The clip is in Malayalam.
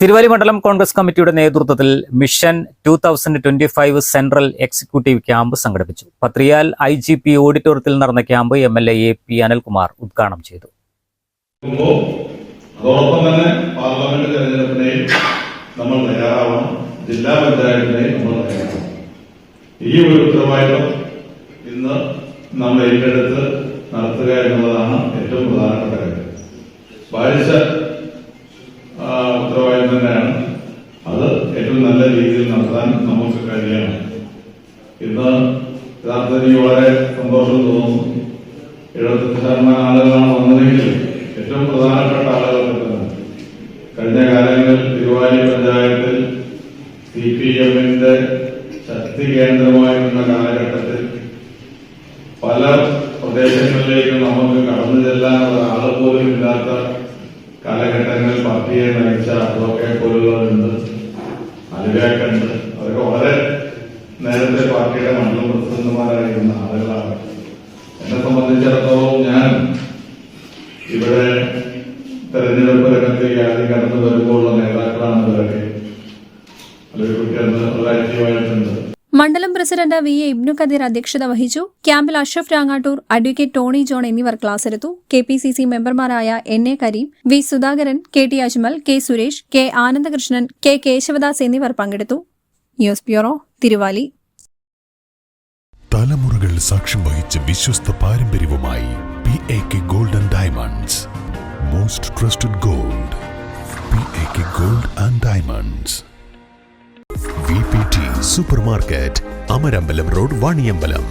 Thiruvali മണ്ഡലം കോൺഗ്രസ് കമ്മിറ്റിയുടെ നേതൃത്വത്തിൽ mission two thousand twenty five central executive camp സംഘടിപ്പിച്ചു. പത്രിയാൽ ഐ ജി പി ഓഡിറ്റോറിയത്തിൽ നടന്ന camp M L A A P Anilkumar ഉദ്ഘാടനം ചെയ്തു. അതോടൊപ്പം തന്നെ പാർലമെന്റ് തെരഞ്ഞെടുപ്പിനെയും നമ്മൾ തയ്യാറാവണം. ജില്ലാ പഞ്ചായത്തിനെയും നമ്മൾ തയ്യാറാവണം. ഈ ഒരു ഉത്തരവാദിത്വം ഇന്ന് നമ്മൾ ഏറ്റെടുത്ത് നടത്തുക എന്നുള്ളതാണ് ഏറ്റവും പ്രധാനപ്പെട്ട കാര്യം. തന്നെയാണ്. അത് ഏറ്റവും നല്ല രീതിയിൽ നടത്താൻ നമുക്ക് കഴിയണം. ഇന്ന് യഥാർത്ഥത്തിൽ വളരെ സന്തോഷം തോന്നുന്നു. എഴുപത്തഞ്ച് ശതമാനം ആളുകളാണ് വന്നതെങ്കിൽ ഏറ്റവും പ്രധാനപ്പെട്ട ആളുകൾ കിട്ടുന്നത് കഴിഞ്ഞ കാലങ്ങളിൽ തിരുവാലി പഞ്ചായത്തിൽ സി പി എമ്മിന്റെ ശക്തി കേന്ദ്രമായിരുന്ന കാലഘട്ടത്തിൽ പല പ്രദേശങ്ങളിലേക്ക് നമുക്ക് കടന്നു ചെല്ലാനുള്ള ആൾ പോലും ഇല്ലാത്ത കാലഘട്ടങ്ങളിൽ പാർട്ടിയെ നയിച്ച അതൊക്കെ പോലുള്ളവരുണ്ട് അലുവേക്കുണ്ട് അവരൊക്കെ വളരെ നേരത്തെ പാർട്ടിയുടെ മണ്ഡലം പ്രസിഡന്റുമാരായിരുന്ന ആളുകളാണ്. എന്നെ സംബന്ധിച്ചിടത്തോളം ഞാൻ ഇവിടെ തെരഞ്ഞെടുപ്പ് രംഗത്തേക്ക് ആദ്യം കടന്നു വരുമ്പോഴുള്ള നേതാക്കളാണ് ഇവരൊക്കെ. അതൊരു വളരെ ആക്റ്റീവായിട്ടുണ്ട് മണ്ഡലം president V A Ibnu Kadeer അധ്യക്ഷത വഹിച്ചു. ക്യാമ്പിൽ അഷ്റഫ് രാങ്ങാട്ടൂർ അഡ്വക്കേറ്റ് ടോണി ജോൺ എന്നിവർ ക്ലാസ് എടുത്തു. കെ പി സി സി മെമ്പർമാരായ N A Kareem V Sudhakaran K T Ajmal K Suresh K Anandakrishnan K Keshavadas എന്നിവർ പങ്കെടുത്തു. News bureau Thiruvali. തലമുറകൾ സാക്ഷ്യം വഹിച്ച വിശ്വസ്ത പാരമ്പര്യവുമായി P A K golden diamonds. Most trusted gold P A K gold and diamonds. V P super market Amarambalam road Vaniyambalam